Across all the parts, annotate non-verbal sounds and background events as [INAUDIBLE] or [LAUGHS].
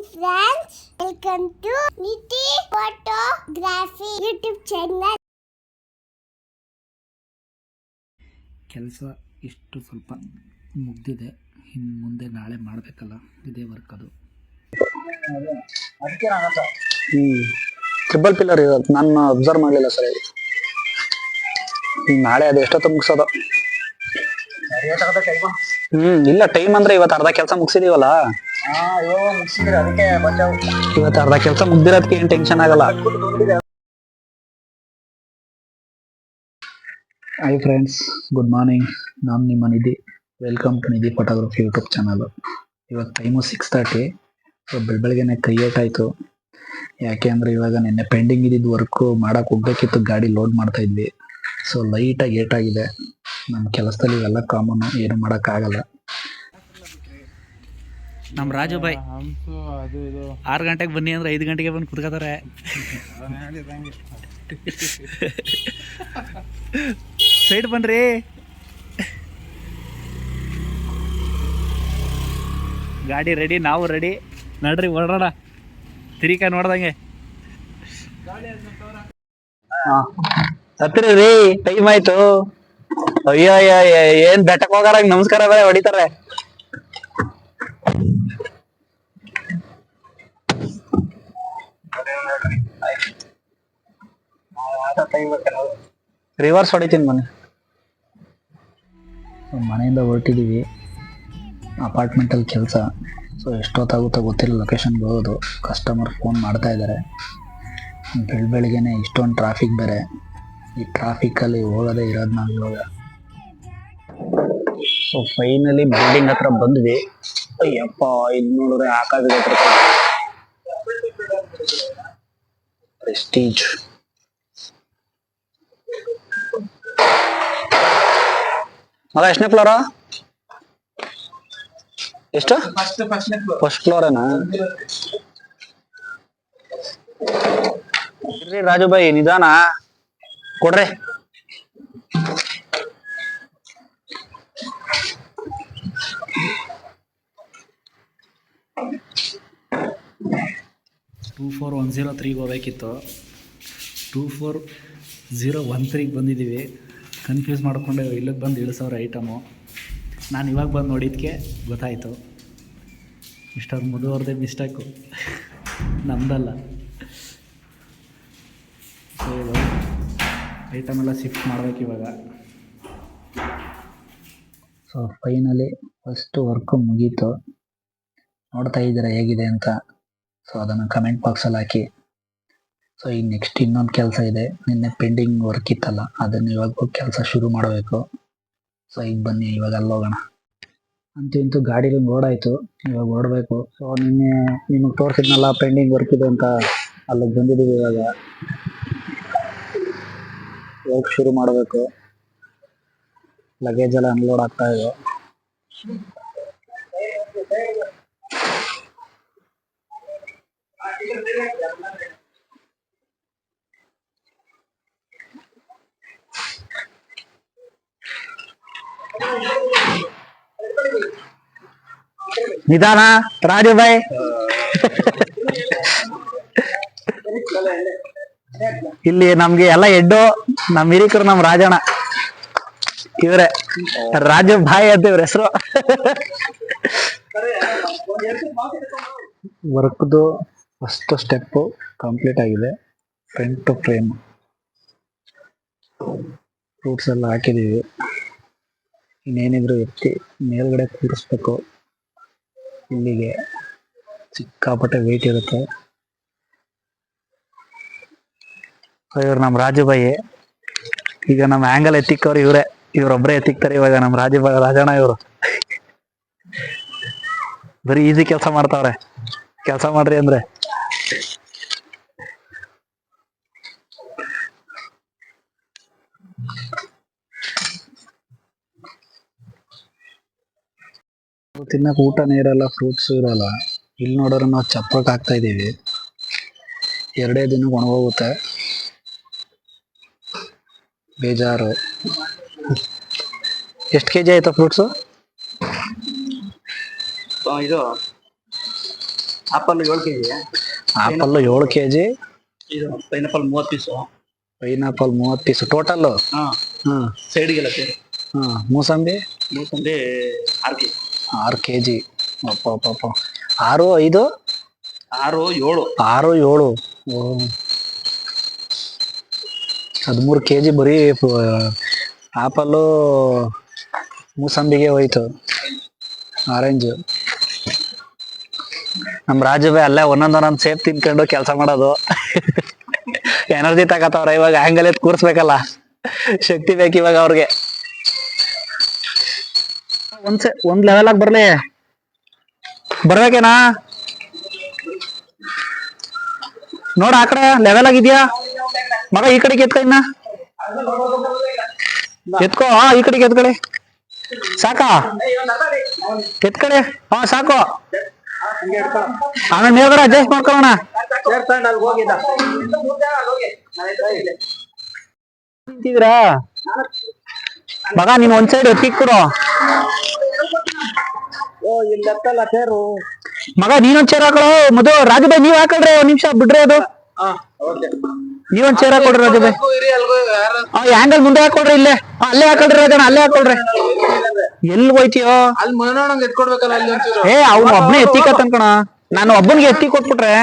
friends, welcome to Niti Photography YouTube channel. ಕೆಲಸ ಇಷ್ಟು ಸ್ವಲ್ಪ ಮುಗ್ದಿದೆ. ಇನ್ನು ಮುಂದೆ ನಾಳೆ ಮಾಡಬೇಕಲ್ಲ ಇದೇ ವರ್ಕ್ ಅದು. ಹ್ಞೂ ಟ್ರಿಬಲ್ ಪಿಲ್ಲರ್ ಇರೋದು ನಾನು ಅಬ್ಸರ್ವ್ ಮಾಡಲಿಲ್ಲ ಸರ್ ನಾಳೆ ಅದು ಎಷ್ಟೊತ್ತು ಮುಗಿಸೋದು? ಹ್ಞೂ ಇಲ್ಲ ಟೈಮ್ ಅಂದರೆ ಇವತ್ತು ಅರ್ಧ ಕೆಲಸ ಮುಗಿಸಿದೀವಲ್ಲ. ಇವತ್ತು ಅರ್ಧ ಕೆಲಸ ಮುಗ್ದಿರೋದಕ್ಕೆ ಏನ್ ಟೆನ್ಷನ್ ಆಗಲ್ಲ. ಹಾಯ್ ಫ್ರೆಂಡ್ಸ್ ಗುಡ್ ಮಾರ್ನಿಂಗ್ ನಾನು ನಿಮ್ಮ Nidhi. Welcome to Nidhi photography YouTube channel ಇವಾಗ ಟೈಮು ಸಿಕ್ಸ್ ತರ್ಟಿ ಸೊ ಬೆಳಬೆಳಗ್ಗೆನೆ ಕೈ ಆಯಿತು. ಯಾಕೆ ಅಂದರೆ ಇವಾಗ ನಿನ್ನೆ ಪೆಂಡಿಂಗ್ ಇದ್ದಿದ್ದು ವರ್ಕು ಮಾಡೋಕೆ ಹೋಗ್ಬೇಕಿತ್ತು ಗಾಡಿ ಲೋಡ್ ಮಾಡ್ತಾ ಇದ್ವಿ. ಸೊ ಲೈಟಾಗಿ ಏಟಾಗಿದೆ ನಮ್ಮ ಕೆಲಸದಲ್ಲಿ ಇವೆಲ್ಲ ಕಾಮನ್ ಏನು ಆಗಲ್ಲ. ನಮ್ಮ ರಾಜು ಬಾಯ್ ಆರು ಗಂಟೆಗೆ ಬನ್ನಿ ಅಂದ್ರೆ ಐದು ಗಂಟೆಗೆ ಬಂದು ಕುತ್ಕೋತಾರೆ. ಸೈಡ್ ಬನ್ರಿ. ಗಾಡಿ ರೆಡಿ ನಾವು ರೆಡಿ ನಡ್ರಿ ಹೊರಡೋಣ. ತಿರಿಕ ನೋಡ್ದಂಗೆ. ಹತ್ತಿರ ರೀ ಟೈಮ್ ಆಯ್ತು. ಅಯ್ಯೋ ಅಯ್ಯೋ ಅಯ್ಯೋ, ಏನ್ ಬೆಟ್ಟಕ್ ಹೋಗಾರ ನಮಸ್ಕಾರ ಬೇರೆ ಹೊಡಿತಾರೆ. ರಿವರ್ಸ್ ಹೊಡಿತೀನಿ ಮನೆ. ಸೊ ಮನೆಯಿಂದ ಹೊರಟಿದ್ದೀವಿ ಅಪಾರ್ಟ್ಮೆಂಟಲ್ಲಿ ಕೆಲಸ. ಸೊ ಎಷ್ಟೊತ್ತಾಗುತ್ತೋ ಗೊತ್ತಿಲ್ಲ ಲೊಕೇಶನ್ಗೆ ಹೋಗೋದು. ಕಸ್ಟಮರ್ ಫೋನ್ ಮಾಡ್ತಾ ಇದ್ದಾರೆ ಬೆಳ ಬೆಳಿಗ್ಗೆನೆ ಇಷ್ಟೊಂದು ಟ್ರಾಫಿಕ್ ಬೇರೆ. ಈ ಟ್ರಾಫಿಕಲ್ಲಿ ಹೋಗೋದೇ ಇರೋದು ನಾವು ಇವಾಗ. ಸೊ ಫೈನಲಿ ಬಿಲ್ಡಿಂಗ್ ಹತ್ರ ಬಂದ್ವಿ. ಅಯ್ಯಪ್ಪ ಇದು ನೋಡಿದ್ರೆ ಆಕಾಶ ಪ್ರೆಸ್ಟೀಜ್ ಮಗ ಎಷ್ಟನೇ ಫ್ಲೋರಾ ಎಷ್ಟು? ಫಸ್ಟ್ ಫ್ಲೋರೇನಾ ಇರ್ರಿ ರಾಜು ಬಾಯಿ ನಿಧಾನ. ಕೊಡ್ರಿ. ಟೂ ಫೋರ್ ಒನ್ ಜೀರೋ ತ್ರೀಗೆ ಹೋಗ್ಬೇಕಿತ್ತು. ಟೂ ಫೋರ್ ಝೀರೋ ಒನ್ ತ್ರೀಗೆ ಬಂದಿದ್ದೀವಿ ಕನ್ಫ್ಯೂಸ್ ಮಾಡಿಕೊಂಡು ಇಲ್ಲಿಗೆ ಬಂದು ಇಳಿಸೋರು ಐಟಮು ನಾನು ಇವಾಗ ಬಂದು ನೋಡಿದ್ಕೆ ಗೊತ್ತಾಯಿತು. ಮಿಸ್ಟರ್ ಮುದುವರ್ದೇ ಮಿಸ್ಟೇಕು ನಮ್ದಲ್ಲ. ಸೊ ಐಟಮ್ ಎಲ್ಲ ಶಿಫ್ಟ್ ಮಾಡ್ಬೇಕು ಇವಾಗ. ಸೊ ಫೈನಲಿ ಫಸ್ಟ್ ವರ್ಕ್ ಮುಗೀತು. ನೋಡ್ತಾ ಇದ್ದೀರಾ ಹೇಗಿದೆ ಅಂತ. ಸೊ ಅದನ್ನು ಕಮೆಂಟ್ ಬಾಕ್ಸಲ್ಲಿ ಹಾಕಿ. ಸೊ ಈಗ ನೆಕ್ಸ್ಟ್ ಇನ್ನೊಂದು ಕೆಲಸ ಇದೆ. ನಿನ್ನೆ ಪೆಂಡಿಂಗ್ ವರ್ಕ್ ಇತ್ತಲ್ಲ, ಅದನ್ನು ಇವಾಗ ಕೆಲಸ ಶುರು ಮಾಡಬೇಕು. ಸೊ ಈಗ ಬನ್ನಿ, ಇವಾಗ ಅಲ್ಲಿ ಹೋಗೋಣ. ಅಂತೂ ಇಂತೂ ಗಾಡಿಲಿ ಓಡಾಯ್ತು ಇವಾಗ ಓಡಬೇಕು. ಸೊ ನಿನ್ನೆ ನಿಮಗೆ ತೋರಿಸಿದ್ನಲ್ಲ ಪೆಂಡಿಂಗ್ ವರ್ಕ್ ಇದೆ ಅಂತ, ಅಲ್ಲಿಗೆ ಬಂದಿದ್ದೀವಿ ಇವಾಗ. ವರ್ಕ್ ಶುರು ಮಾಡಬೇಕು. ಲಗೇಜ್ ಎಲ್ಲ ಅನ್ಲೋಡ್ ಆಗ್ತಾ ಇದೆ. ನಿಧಾನ, ರಾಜು ಬಾಯ್. ಇಲ್ಲಿ ನಮ್ಗೆ ಎಲ್ಲ ಎಡ್ಡು, ನಮ್ ಹಿರಿಕರು ನಮ್ ರಾಜಣ್ಣ. ಇವ್ರೆ, ರಾಜು ಭಾಯ್ ಅಂತ ಇವ್ರ ಹೆಸರು. ವರ್ಕ್ದು ಫಸ್ಟ್ ಸ್ಟೆಪ್ ಕಂಪ್ಲೀಟ್ ಆಗಿದೆ. ಫ್ರಂಟ್ ಫ್ರೇಮ್ ಫ್ರೂಟ್ಸ್ ಎಲ್ಲ ಹಾಕಿದೀವಿ. ಇನ್ನೇನಿದ್ರು ಎತ್ತಿ ಮೇಲ್ಗಡೆ ಕೂರಿಸ್ಬೇಕು. ಇಲ್ಲಿಗೆ ಸಿಕ್ಕಾಪಟ್ಟೆ ವೆಯ್ಟ್ ಇರುತ್ತೆ. ಇವ್ರು ನಮ್ಮ ರಾಜುಬಾಯಿ, ಈಗ ನಮ್ಮ ಆಂಗಲ್ ಎತ್ತಿಕ್ಕವ್ರು ಇವ್ರೆ. ಇವ್ರೊಬ್ಬರೇ ಎತ್ತಿಕ್ತಾರೆ ಇವಾಗ ನಮ್ಮ ರಾಜುಬಾಯಿ ರಾಜಣ್ಣ ಇವರು. ಬರೀ ಈಸಿ ಕೆಲಸ ಮಾಡ್ತಾವ್ರೆ. ಕೆಲಸ ಮಾಡ್ರಿ ಅಂದ್ರೆ. ತಿನ್ನಕ್ ಊಟನೇ ಇರಲ್ಲ ಫ್ರೂಟ್ಸ್ ಇರಲ್ಲ. ಇಲ್ಲಿ ನೋಡೋರು ನಾವು ಚಪ್ಪಕ್ ಹಾಕ್ತಾ ಇದ್ದೀವಿ. ಎರಡೇ ದಿನಕ್ಕೆ ಒಣಗೋಗುತ್ತೆ. ಬೇಜಾರು. ಎಷ್ಟು ಕೆ ಜಿ ಆಯ್ತಾ ಫ್ರೂಟ್ಸು ಇದು ಆಪಲ್ ಏಳು ಕೆ ಜಿ ಆಪಲ್ ಏಳು ಕೆ ಜಿ ಇದು ಪೈನಾಪಲ್ ಮೂವತ್ತು ಪೀಸು. ಪೈನಾಪಲ್ ಮೂವತ್ತು ಪೀಸು. ಟೋಟಲ್ ಹಾಂ. ಹಾಂ. ಸೈಡ್ಗೆಲ್ಲ ಸೇರಿ. ಹಾಂ. ಮೂಸಂಬಿ? ಮೂಸಂಬಿ ಆರು ಕೆ ಜಿ ಆರು ಕೆ ಜಿ ಆರು ಐದು? ಆರು ಏಳು. ಆರು ಏಳು. ಹದಿಮೂರು ಕೆ ಜಿ ಬರೀ ಆಪಲ್ಲು ಮೂಸಂಬಿಗೆ ಹೋಯ್ತು. ಆರೆಂಜು. ನಮ್ಮ ರಾಜುವೆ ಅಲ್ಲೇ ಒಂದೊಂದ್ ಒಂದೊಂದ್ ಸೇಫ್ ತಿನ್ಕೊಂಡು ಕೆಲಸ ಮಾಡೋದು. ಎನರ್ಜಿ ತಗತ್ತವ್ರ ಇವಾಗ ಎತ್ ಕೂರ್ಸ್ಬೇಕಲ್ಲ. ಶಕ್ತಿ ಬೇಕು ಇವಾಗ ಅವ್ರಿಗೆ. ಒಂದ್ ಒಂದ್ ಲೆವೆಲ್ ಆಗಿ ಬರ್ಲಿ. ಬರ್ಬೇಕೇನಾ? ನೋಡ ಆ ಕಡೆ ಲೆವೆಲ್ ಆಗಿದ್ಯಾ? ಮಗ ಈ ಕಡೆಗೆ ಎತ್ಕ ಇನ್ನ. ಎತ್ಕೋ ಹಾ ಈ ಕಡೆಗೆ ಎತ್ಕಡೆ ಸಾಕಾ? ಎತ್ಕಡೆ ಹಾ ಸಾಕು. ಆಮೇಲೆ ಮೇಲ್ಗಡೆ ಅಡ್ಜಸ್ಟ್ ಮಾಡ್ಕೊಳ್ಳೋಣ. ಮಗ ನೀನ್ ಒಂದ್ ಸೈಡ್ ಎತ್ತಿಕ್ ಕೊಡು ಮಗ ನೀನೊಂದ್ ಚೇರ್ ಹಾಕೊಳ್ಳೋ ಮಧು ರಾಜುಬಾಯ್ ನೀವ್ ಹಾಕೊಳ್ರಿ ಒಂದ್ ನಿಮಿಷ ಬಿಡ್ರಿ ಅದು. ನೀವೊಂದ್ ಚೇರ್ ಹಾಕೊಡ್ರಿ ರಾಜುಬಾಯ್. ಆಂಗಲ್ ಮುಂದೆ ಹಾಕೊಡ್ರಿ ಇಲ್ಲೇ. ಅಲ್ಲೇ ಹಾಕೊಳ್ರಿ ರಾಜಣ್ಣ ಅಲ್ಲೇ ಹಾಕೊಳ್ರಿ. ಎಲ್ ಹೋಯ್ತಿಯೋ? ಅಲ್ಲಿ ಮನೋಣಂಗ್ ಎತ್ಕೊಡ್ಬೇಕಲ್ಲ ಅಲ್ಲಿ ಒಂಚೂರು ಏ ಅವ್ನ ಒಬ್ನೇ ಎತ್ತಿಕತ್ ಅನ್ಕೋಣ ನಾನು ಒಬ್ಬನಿಗೆ ಎತ್ತಿ ಕೊಟ್ಬಿಟ್ರೆ.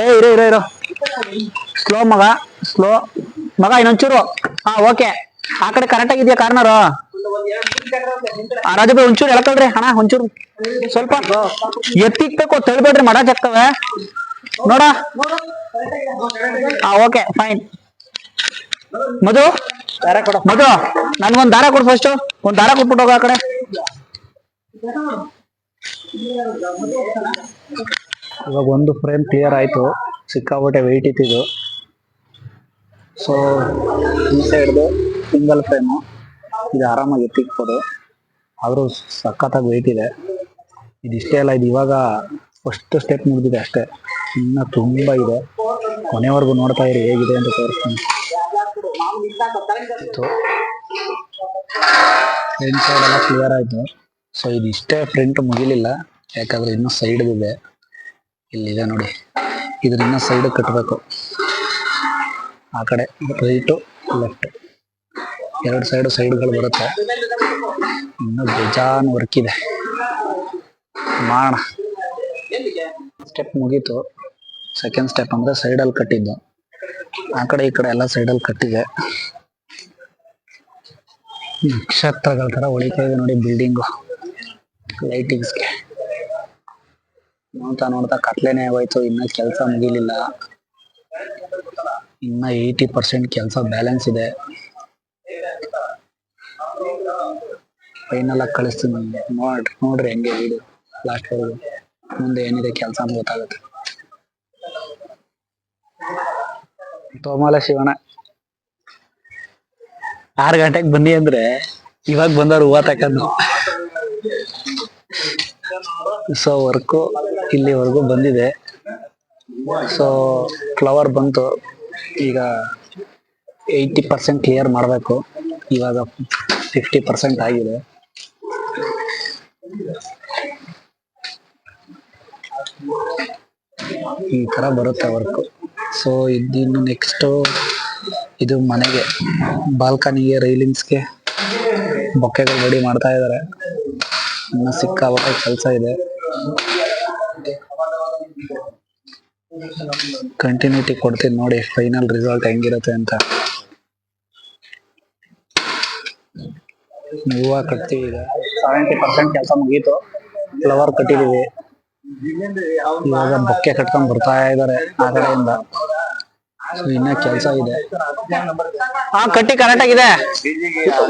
ಏ, ಇರೋ ಇರೋ ಇರೋ. ಸ್ಲೋ ಮಗ ಸ್ಲೋ ಮಗ, ಇನ್ನೊಂಚೂರು. ಹಾ ಓಕೆ ಆ ಕಡೆ ಕರೆಕ್ಟ್ ಆಗಿದ್ಯಾ ಕಾರ್ನರು ರಾಜಬಾಯ್ ಒಂಚೂರು ಎಳ್ಕೊಳ್ರಿ ಅಣ್ಣ, ಒಂಚೂರು ಸ್ವಲ್ಪ ಎತ್ತಿಕ್ಬೇಕು, ತಳ್ಬೇಡ್ರಿ, ಮಡ ಜಗ್ತವೆ ನೋಡ. ಹಾ ಓಕೆ ಫೈನ್ ಮಧು ಮಧು, ನನ್ಗೊಂದ್ ದಾರ ಕೊಡು ಫಸ್ಟ್ ಒಂದ್ ದಾರ ಕೊಟ್ಬಿಟ್ಟು ಹೋಗ ಆ ಕಡೆ. ಇವಾಗ ಒಂದು ಫ್ರೇಮ್ ಕ್ಲಿಯರ್ ಆಯ್ತು. ಸಿಕ್ಕಾಪಟ್ಟೆ ವೆಯ್ಟ್ ಇತ್ತಿದು ಸೊ ಈ ಸೈಡ್ದು ಸಿಂಗಲ್ ಫ್ರೇಮು ಇದು ಆರಾಮಾಗಿ ಎತ್ತಿಕ್ಬೋದು. ಆದರೂ ಸಖತ್ತಾಗಿ ವೆಯ್ಟ್ ಇದೆ. ಇದಿಷ್ಟೇ ಅಲ್ಲ, ಇದು ಇವಾಗ ಫಸ್ಟ್ ಸ್ಟೆಪ್ ಮುಗಿದಿದೆ ಅಷ್ಟೇ. ಇನ್ನ ತುಂಬ ಇದೆ. ಕೊನೆವರೆಗೂ ನೋಡ್ತಾ ಇರಿ, ಹೇಗಿದೆ ಅಂತ ತೋರಿಸ್ತೀನಿ. ಫ್ರಂಟ್ ಸೈಡ್ ಎಲ್ಲ ಕ್ಲಿಯರ್ ಆಯ್ತು. ಸೊ ಇದಿಷ್ಟೇ ಫ್ರಂಟ್ ಮುಗಿಲಿಲ್ಲ. ಯಾಕಂದ್ರೆ ಇನ್ನೂ ಸೈಡ್ ಇದೆ. ಇಲ್ಲಿದೆ ನೋಡಿ. ಇದ್ರ ಇನ್ನೂ ಸೈಡ್ ಕಟ್ಟಬೇಕು ಆ ಕಡೆ ರೈಟು ಲೆಫ್ಟ್ ಎರಡು ಸೈಡು ಸೈಡ್ಗಳು ಬರುತ್ತೆ. ಇನ್ನೂ ಬೇಜಾನ್ ವರ್ಕ್ ಇದೆ. ಮಾಡ. ಸ್ಟೆಪ್ ಮುಗೀತು. ಸೆಕೆಂಡ್ ಸ್ಟೆಪ್ ಅಂದ್ರೆ ಸೈಡಲ್ಲಿ ಕಟ್ಟಿದ್ದು. ಆ ಕಡೆ ಈ ಕಡೆ ಎಲ್ಲ ಸೈಡಲ್ಲಿ ಕಟ್ಟಿದೆ. ನಕ್ಷತ್ರಗಳ ತರ ಇದೆ ನೋಡಿ ಬಿಲ್ಡಿಂಗು ಲೈಟಿಂಗ್ಸ್ಗೆ ನೋಡ್ತಾ ನೋಡ್ತಾ ಕತ್ಲೇನೆ ಹೋಯ್ತು, ಇನ್ನ ಕೆಲಸ ಮುಗಿಲಿಲ್ಲ. ಇನ್ನ ಏಯ್ಟಿ ಪರ್ಸೆಂಟ್ ಕೆಲಸ ಬ್ಯಾಲೆನ್ಸ್ ಇದೆ. ಫೈನಲ್ ಆಗಿ ಕಳಿಸ್ತೀನಿ. ನೋಡ್ರಿ ನೋಡ್ರಿ ಹೆಂಗೆ ಇದು ಲಾಸ್ಟ್ ವರೆಗೂ ಮುಂದೆ ಏನಿದೆ ಕೆಲಸ ಗೊತ್ತಾಗುತ್ತೆ. ತೋಮಾಲ ಶಿವಣ ಆರು ಗಂಟೆಗೆ ಬನ್ನಿ ಅಂದ್ರೆ ಇವಾಗ ಬಂದವ್ರು ಹೂವ ತಕೊಂಡು. ಸೊ ವರ್ಕು ಇಲ್ಲಿವರೆಗೂ ಬಂದಿದೆ. ಸೊ ಫ್ಲವರ್ ಬಂತು. ಈಗ ಏಯ್ಟಿ ಪರ್ಸೆಂಟ್ ಕ್ಲಿಯರ್ ಮಾಡಬೇಕು. ಇವಾಗ ಫಿಫ್ಟಿ ಪರ್ಸೆಂಟ್ ಆಗಿದೆ. ಈ ಥರ ಬರುತ್ತೆ ವರ್ಕು. ಸೊ ಇದಿನ್ನು ನೆಕ್ಸ್ಟು ಇದು ಮನೆಗೆ, ಬಾಲ್ಕನಿಗೆ ರೈಲಿಂಗ್ಸ್ಗೆ ಬೊಕ್ಕೆಗಳು ರೆಡಿ ಮಾಡ್ತಾ ಇದ್ದಾರೆ. ಇನ್ನು ಕೆಲಸ ಇದೆ. ಕಂಟಿನ್ಯೂಟಿ ಕೊಡ್ತೀನಿ ನೋಡಿ ಫೈನಲ್ ರಿಸಲ್ಟ್ ಹೆಂಗಿರುತ್ತೆ ಅಂತ. ಹೂವ ಕಟ್ತೀವಿ ಈಗ. ಸೆವೆಂಟಿ ಪರ್ಸೆಂಟ್ ಕೆಲಸ ಮುಗೀತು. ಫ್ಲವರ್ ಕಟ್ಟಿದೀವಿ. ಇವಾಗ ಬೊಕ್ಕೆ ಕಟ್ಕೊಂಡ್ ಬರ್ತಾ ಇದಾರೆ ಆ ಕಡೆಯಿಂದ. ಇನ್ನ ಕೆಲಸ ಇದೆ. ಹಾ ಕಟ್ಟಿ ಕರೆಕ್ಟ್ ಆಗಿದೆ.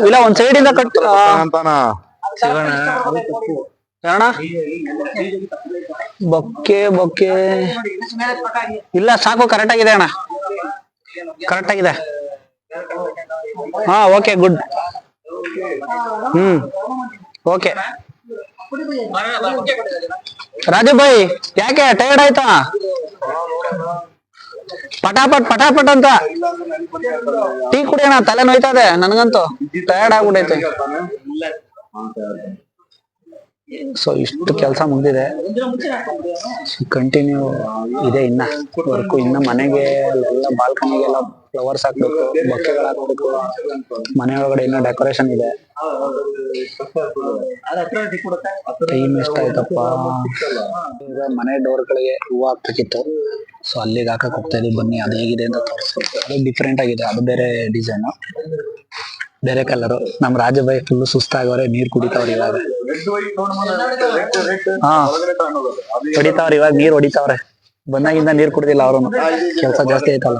ಇಲ್ಲ ಒಂದ್ ಸೈಡ್ ಇಂದ ಕಟ್ ಕಾರಣ? Bouquet bouquet. ಇಲ್ಲ ಸಾಕು ಕರೆಕ್ಟ್ ಆಗಿದೆ ಅಣ್ಣ. ಕರೆಕ್ಟ್ ಆಗಿದೆ. ಹಾ okay good hmm okay Raju ಬಾಯಿ ಯಾಕೆ ಟೈರ್ಡ್ ಆಯ್ತಾ? ಪಟಾಪಟ್ ಪಟಾಪಟ್ ಅಂತ. ಟೀ ಕುಡಿಯೋಣ ತಲೆ ನೋಯ್ತಾ ಇದೆ ನನ್ಗಂತೂ. ಟಯರ್ಡ್ ಆಗ್ಬಿಟ್ಟೈತೆ ಸೊ ಇಷ್ಟು ಕೆಲಸ ಮುಗ್ದಿದೆ. ಕಂಟಿನ್ಯೂ ಇದೆ ಇನ್ನ. ವರ್ಕು ಇನ್ನ ಮನೆಗೆ ಎಲ್ಲ ಬಾಲ್ಕನಿಗೆಲ್ಲ ಫ್ಲವರ್ಸ್ ಹಾಕ್ಬೇಕು, ಬೊಕ್ಕೆಗಳು ಹಾಕ್ಬೇಕು. ಮನೆ ಒಳಗಡೆ ಇನ್ನೂ ಡೆಕೋರೇಷನ್ ಇದೆ. ಟೈಮ್ ಎಷ್ಟಾಯ್ತಪ್ಪ ಮನೆ ಡೋರ್ಗಳಿಗೆ ಹೂವು ಹಾಕ್ಬೇಕಿತ್ತು. ಸೊ ಅಲ್ಲಿಗೆ ಹಾಕಕ್ ಹೋಗ್ತಾ ಇದೀವಿ ಬನ್ನಿ. ಅದು ಹೇಗಿದೆ ಅಂತ ತೋರಿಸ್ಬೇಕು ಅದು ಡಿಫ್ರೆಂಟ್ ಆಗಿದೆ. ಅದು ಬೇರೆ ಡಿಸೈನ್ ಬೇರೆ ಕಲರ್. ನಮ್ ರಾಜಬಾಯಿ ಫುಲ್ ಸುಸ್ತಾಗವ್ರೆ ನೀರ್ ಕುಡಿತಾವ್ರಿ ಇವಾಗ. ಹಾ ಹೊಡಿತಾವ್ರೆ ಇವಾಗ ನೀರ್ ಹೊಡಿತಾವ್ರೆ. ಬಂದಾಗಿಂದ ನೀರ್ ಕುಡ್ದಿಲ್ಲ ಅವ್ರು ಕೆಲ್ಸ ಜಾಸ್ತಿ ಆಯ್ತಲ್ಲ.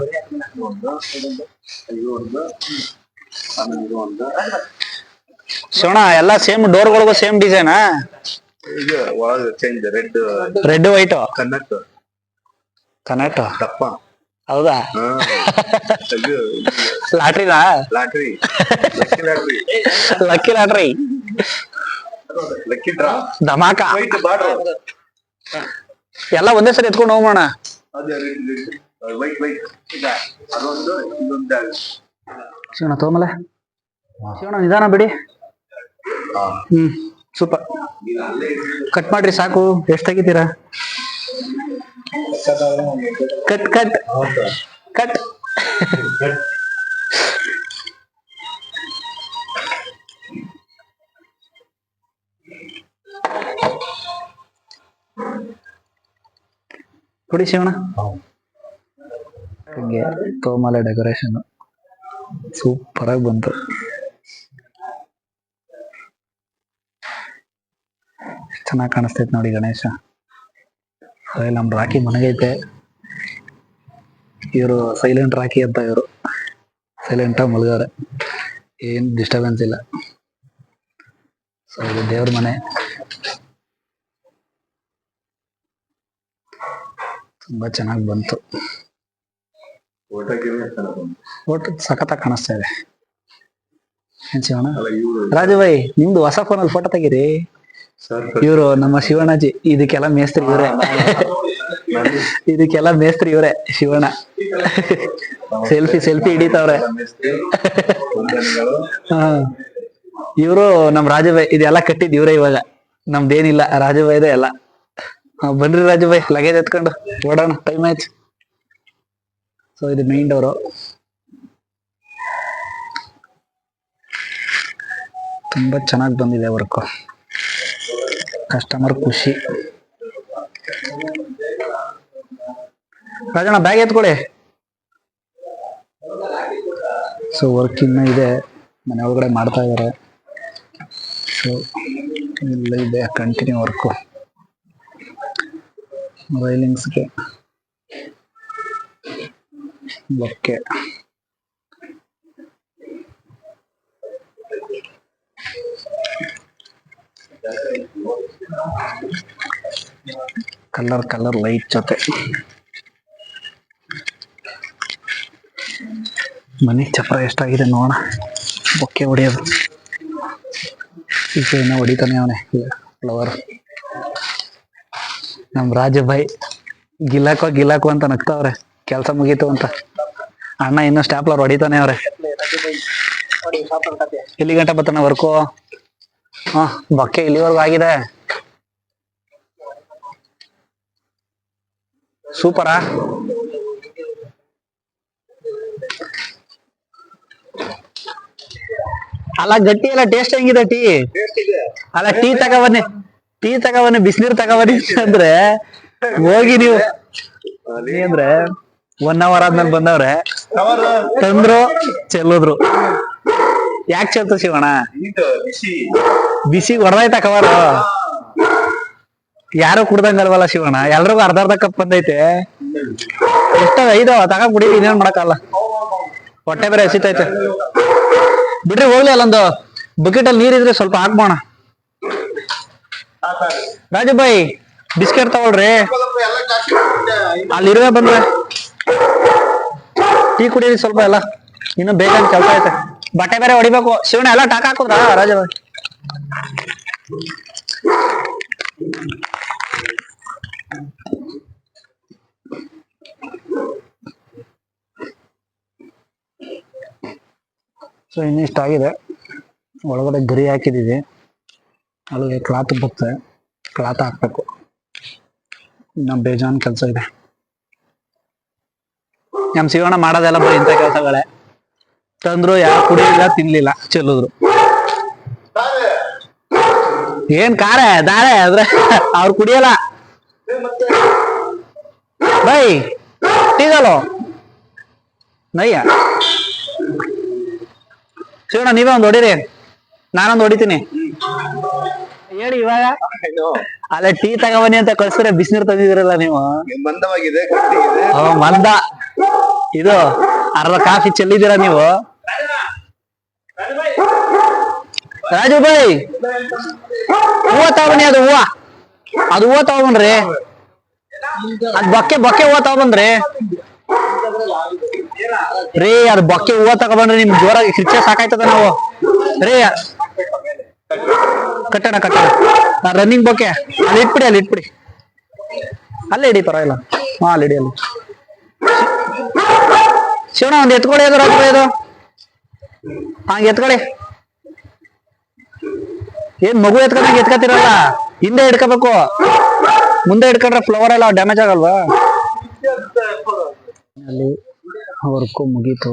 ಶಿವಣ ಎಲ್ಲಾ ಸೇಮ್ ಡೋರ್ಗಳಿಗೂ same ಡಿಸೈನಾ red red white connect connect ಹೌದಾ? ಲಾಟ್ರಿನಾ lottery lucky lottery. Lucky lottery. Lucky draw. Dhamaka. ಎಲ್ಲ ಒಂದೇ ಸರಿ ಎತ್ಕೊಂಡು ಹೋಗೋಣ. ಶಿವಣ ತಗೊಂಬಲೆ ಶಿವಣ ನಿಧಾನ ಬಿಡಿ. ಹ್ಮ್ ಸೂಪರ್ ಕಟ್ ಮಾಡ್ರಿ ಸಾಕು. ಎಷ್ಟ್ ತೆಗಿತೀರಾ? Cut cut. ಕಟ್ ಕೊಡಿ ಶಿವಣ ಹಂಗೆ ತೋಮಲೆ ಡೆಕೋರೇಷನ್ ಸೂಪರ್ ಆಗಿ ಬಂತು. ಚೆನ್ನಾಗಿ ಕಾಣಿಸ್ತೈತೆ ನೋಡಿ ಗಣೇಶ. ಅದೇ ನಮ್ ರಾಕಿ ಮನೆಗೈತೆ. ಇವರು ಸೈಲೆಂಟ್ ರಾಕಿ ಅಂತ ಇವರು. ಸೈಲೆಂಟ್ ಆಗಿ ಮಲಗಾರೆ ಏನ್ ಡಿಸ್ಟರ್ಬೆನ್ಸ್ ಇಲ್ಲ. ಸೊ ಇದು ದೇವ್ರ ಮನೆ. ತುಂಬಾ ಚೆನ್ನಾಗಿ ಬಂತು. ಒಟ್ಟು ಸಖತ್ತಾಗಿ ಕಾಣಿಸ್ತಾ ಇದೆ. ರಾಜು ಶಿವಣ್ಣ? ಅಲ್ಲ ರಾಜುಭಾಯಿ ನಿಮ್ದು ಹೊಸ ಫೋನಲ್ಲಿ ಫೋಟೋ ತೆಗೀರಿ. ಇವರು ನಮ್ಮ ಶಿವಣ್ಣಾಜಿ ಇದಕ್ಕೆಲ್ಲ ಮೇಸ್ತ್ರಿ ಇವರೇ. [LAUGHS] ಇದಕ್ಕೆಲ್ಲ ಮೇಸ್ತ್ರಿ ಇವ್ರೆ, ಶಿವಣ್ಣ. Selfie selfie ಹಿಡಿತಾವ್ರೆ. ಇವರು ನಮ್ ರಾಜಭಾಯ್ ಇದೆಲ್ಲ ಕಟ್ಟಿದ್ ಇವ್ರೆ ಇವಾಗ. ನಮ್ದೇನಿಲ್ಲ ರಾಜಭಾಯ್ದೆ ಎಲ್ಲ. ಬನ್ರಿ ರಾಜಭಾಯ್ ಲಗೇಜ್ ಎತ್ಕೊಂಡು ಓಡೋಣ ಟೈಮ್ ಆಯ್ತು. ಸೊ ಇದು ಮೈನ್ ಡೋರು ತುಂಬಾ ಚೆನ್ನಾಗಿ ಬಂದಿದೆ ವರ್ಕು ಕಸ್ಟಮರ್ ಖುಷಿ. ರಾಜಣ್ಣ ಬ್ಯಾಗ್ ಎತ್ಕೊಳ್ಳಿ ಸೊ ವರ್ಕ್ ಇನ್ನ ಇದೆ. ಮನೆ ಒಳಗಡೆ ಮಾಡ್ತಾ ಇದಾರೆ. ಸೊ ಇಲ್ಲ ಇದೆ. ಕಂಟಿನ್ಯೂ ವರ್ಕು ರೈಲಿಂಗ್ಸ್ಗೆ ಓಕೆ ಕಲರ್ ಕಲರ್ ಲೈಟ್ ಜೊತೆ. ಮನೆ ಚಪ್ರ ಎಷ್ಟಾಗಿದೆ ನೋಡೋಣ. ಬೊಕ್ಕೆ ಹೊಡೆಯೋದು. ಈಗ ಇನ್ನೂ ಹೊಡಿತಾನೆ ಅವನೇ. ಫ್ಲವರ್ ನಮ್ಮ ರಾಜಬಾಯಿ ಗಿಲಾಕೋ ಗಿಲಾಕೋ ಅಂತ ನಗ್ತಾವ್ರೆ. ಕೆಲಸ ಮುಗೀತು ಅಂತ. ಅಣ್ಣ ಇನ್ನೂ ಸ್ಟಾಪ್ಲರ್ ಹೊಡಿತಾನೆ ಅವ್ರೆ. ಇಲ್ಲಿ ಗಂಟೆ ಬರ್ತಾನೆ ವರ್ಕು ಹಾ, ಬೊಕ್ಕೆ ಇಲ್ಲಿವರೆಗೂ ಆಗಿದೆ. ಸೂಪರಾ? ಅಲ್ಲ ಗಟ್ಟಿ ಎಲ್ಲ ಟೇಸ್ಟ್ ಹೆಂಗಿದೆ ಟೀ? ಅಲ್ಲ ಟೀ ತಗೊಬನ್ನಿ. ಟೀ ತಗೋಬನ್ನಿ ಬಿಸಿನೀರ್ ತಗೋಬನ್ನಿ ಅಂದ್ರೆ ಹೋಗಿ ನೀವು ಅಂದ್ರೆ ಒನ್ ಅವರ್ ಆದ್ಮೇಲೆ ಬಂದವ್ರೆ. ತಂದ್ರು ಚೆಲ್ಲಿದ್ರು. ಯಾಕೆ ಚೆಲ್ತು ಶಿವಣ ಬಿಸಿ. ಹೊಡೆದೈತ ಕವರ್ ಯಾರು ಕುಡ್ದಂಗಲ್ವಲ್ಲ ಶಿವಣ್ಣ? ಎಲ್ರಿಗೂ ಅರ್ಧ ಅರ್ಧ ಕಪ್ ಬಂದೈತೆ. ಎಷ್ಟ ಐದವ ತಗ ಕುಡಿ ಇನ್ನೇನ್ ಮಾಡಕಲ್ಲ ಹೊಟ್ಟೆ ಬೇರೆ ಹಸಿತೈತೆ. ಬಿಡ್ರಿ, ಹೋಗ್ಲಿ ಅಲ್ಲೊಂದು ಬಕೆಟ್ ಅಲ್ಲಿ ನೀರಿದ್ರೆ ಸ್ವಲ್ಪ ಹಾಕ್ಬೋಣ. ರಾಜು ಬಾಯಿ ಬಿಸ್ಕೆಟ್ ತಗೊಳ್ರಿ. ಅಲ್ಲಿ ಇರುವೆ ಬಂದ್ರೆ ಟೀ ಕುಡೀರಿ ಸ್ವಲ್ಪ ಎಲ್ಲ. ಇನ್ನು ಬೇಗ ಕೆಲಸ ಐತೆ. ಬಟ್ಟೆ ಬೇರೆ ಹೊಡಿಬೇಕು. ಶಿವಣ್ಣ, ಎಲ್ಲ ಟಾಕ್ ಹಾಕುದ್ರಾ ರಾಜಬಾಯಿ? ಸೊ ಇನ್ನಿಷ್ಟ ಆಗಿದೆ. ಒಳಗಡೆ ಗರಿ ಹಾಕಿದ್ದೀವಿ ಅಲ್ಲಿಗೆ ಕ್ಲಾತ್ ಬರುತ್ತೆ ಕ್ಲಾತ್ ಹಾಕ್ಬೇಕು. ಇನ್ನು ಬೇಜಾನ್ ಕೆಲಸ ಇದೆ. ನಮ್ ಶಿವಣ್ಣ ಮಾಡೋದೆಲ್ಲ ಬರೀ ಇಂಥ ಕೆಲಸಗಳೇ. ತಂದ್ರು ಯಾರು ಕುಡಿಲಿಲ್ಲ, ತಿನ್ಲಿಲ್ಲ, ಚೆಲ್ಲಿದ್ರು. ಏನ್ ಕಾರೆ ದಾರೆ ಆದ್ರೆ ಅವ್ರು ಕುಡಿಯಲ್ಲ. ಬೈ ಟೀಗಲು ನಯ್ಯ. ಶಿವಣ್ಣ ನೀವೇ ಒಂದು ಹೊಡಿರಿ. ನಾನೊಂದು ಹೊಡಿತೀನಿ. ಹೇಳಿ ಇವಾಗ. ಅಲ್ಲ ಟೀ ತಗೊಬನ್ನಿ ಅಂತ ಕಳ್ಸಿದ್ರೆ ಬಿಸಿನೀರ್ ತಂದಿದ್ರಲ್ಲ ನೀವು. ಮಂದವಾಗಿದೆ ಗಟ್ಟಿಗಿದೆ ಅವ ಮಂದ. ಇದು ಅರ್ಧ ಕಾಫಿ ಚೆಲ್ಲಿದ್ದೀರಾ ನೀವು? ರಾಜು ಬಾಯ್. ಹೂವ ತಗೊಂಬನ್ನಿ ಅದು ಹೂವ. ಅದು ಹೂವ ತಗೊಂಬನ್ರಿ. ಅದ್ ಬೊಕ್ಕೆ ಬೊಕ್ಕೆ ಹೂವ ತಗೊಂಬಂದ್ರಿ ರೀ ಅದ್ ಬೊಕ್ಕೆ ಹೂವ ತಗೊಂಡ್ರಿ ನಿಮ್ ಜೋರಾಗಿ ಕಿರ್ಚೆ ಸಾಕಾಯ್ತದ ನಾವು? ರೀ ಕಟ್ಟಣ ಕಟ್ಟಣ. Running bouquet. ಅಲ್ಲಿ ಇಟ್ಬಿಡಿ ಅಲ್ಲಿ ಇಟ್ಬಿಡಿ. ಅಲ್ಲೇ ಇಡಿ, ಪರವಾಗಿಲ್ಲ. ಹಾ, ಅಲ್ಲಿ ಇಡಿ, ಅಲ್ಲಿ ಶಿವಣ ಒಂದ್ ಎತ್ಕೊಳ್ಳಿ ಅದು ರಾಜ ಇದು ಹಂಗ ಎತ್ಕೊಳ್ಳಿ ಏನ್ ಮಗು ಎತ್ಕೊಂಡಂಗೆ ಎತ್ಕತಿರಲ್ಲ? ಹಿಂದೆ ಹಿಡ್ಕೋಬೇಕು. ಮುಂದೆ ಹಿಡ್ಕೊಂಡ್ರೆ ಫ್ಲವರ್ ಎಲ್ಲ ಡ್ಯಾಮೇಜ್ ಆಗಲ್ವಾ? ಅಲ್ಲಿ ವರ್ಕು ಮುಗೀತು.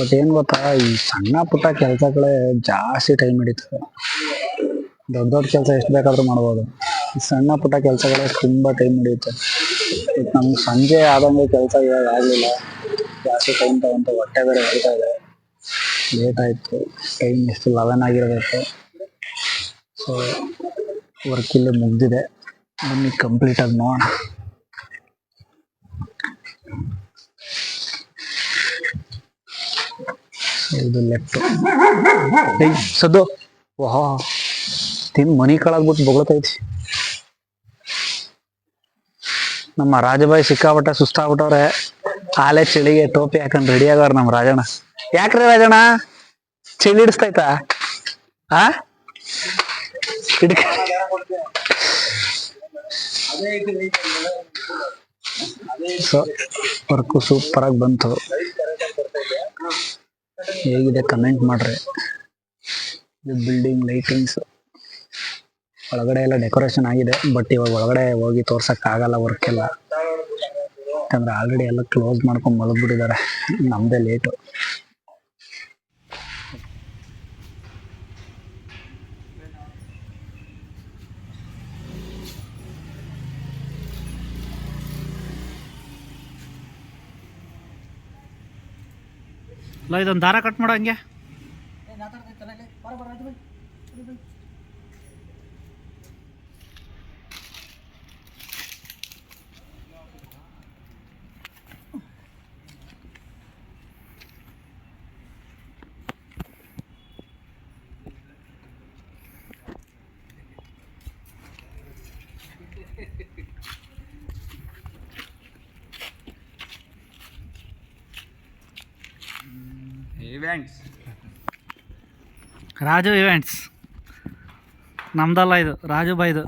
ಬಟ್ ಏನು ಗೊತ್ತಾ, ಈ ಸಣ್ಣ ಪುಟ್ಟ ಕೆಲಸಗಳೇ ಜಾಸ್ತಿ ಟೈಮ್ ಹಿಡಿತದೆ. ದೊಡ್ಡ ದೊಡ್ಡ ಕೆಲಸ ಎಷ್ಟು ಬೇಕಾದರೂ ಮಾಡ್ಬೋದು. ಸಣ್ಣ ಪುಟ್ಟ ಕೆಲಸಗಳೇ ತುಂಬ ಟೈಮ್ ಹಿಡಿಯುತ್ತೆ. ನಮ್ಗೆ ಸಂಜೆ ಆದಂಗೆ ಕೆಲಸ ಇವಾಗ ಆಗಲಿಲ್ಲ. ಜಾಸ್ತಿ ಟೈಮ್ ತಗೊಂತ ಹೊಟ್ಟೆ ಬೇರೆ ಹೇಳ್ತಾ ಇದೆ. ಲೇಟ್ ಆಯಿತು. ಟೈಮ್ ಎಷ್ಟು ಲೆವೆನ್ ಆಗಿರಬೇಕು. ಸೊ ವರ್ಕ್ ಇಲ್ಲಿ ಮುಗ್ದಿದೆ. ಬನ್ನಿ ಕಂಪ್ಲೀಟಾಗಿ ನೋಡೋಣ. ಇದು ಲೆಫ್ಟ್ ಸದ್ದು. ವಾಹ್. ತಿನ್ ಮನಿ ಕಳಾಗ್ಬಿಟ್ಟು ಬೊಗಳತೈತಿ ನಮ್ಮ ರಾಜಬಾಯಿ ಸಿಕ್ಕಾಬಿಟ್ಟ ಸುಸ್ತಾಗ್ಬಿಟ್ಟವ್ರೆ. ಆಲೆ ಚಳಿಗೆ ಟೋಪಿ ಹಾಕೊಂಡು ರೆಡಿ ಆಗವ್ರ ನಮ್ಮ ರಾಜಣ್ಣ. ಯಾಕ್ರಿ ರಾಜಣ್ಣ? ಚಳಿ ಹಿಡಿಸ್ತೈತಾ ಆ? ಸೊ, ವರ್ಕು ಸೂಪರ್ ಆಗಿ ಬಂತು. ಹೇಗಿದೆ ಕಮೆಂಟ್ ಮಾಡ್ರಿ. ಇದು ಬಿಲ್ಡಿಂಗ್ ಲೈಟಿಂಗ್ಸ್ ಒಳಗಡೆ ಎಲ್ಲ ಡೆಕೋರೇಷನ್ ಆಗಿದೆ ಬಟ್ ಇವಾಗ ಒಳಗಡೆ ಹೋಗಿ ತೋರ್ಸಕ್ ಆಗಲ್ಲ ವರ್ಕ್ ಎಲ್ಲ. ಯಾಕಂದ್ರೆ ಆಲ್ರೆಡಿ ಎಲ್ಲ ಕ್ಲೋಸ್ ಮಾಡ್ಕೊಂಡು ಮಲಗ್ಬಿಟ್ಟಿದ್ದಾರೆ. ನಮ್ದೇ ಲೇಟು ಇಲ್ಲ ಇದೊಂದು ದಾರ ಕಟ್ ಮಾಡೋ ಹಂಗೆ. ರಾಜು ಇವೆಂಟ್ಸ್ ನಮ್ದಲ್ಲ ಇದು ರಾಜು ಬಾಯ್ದು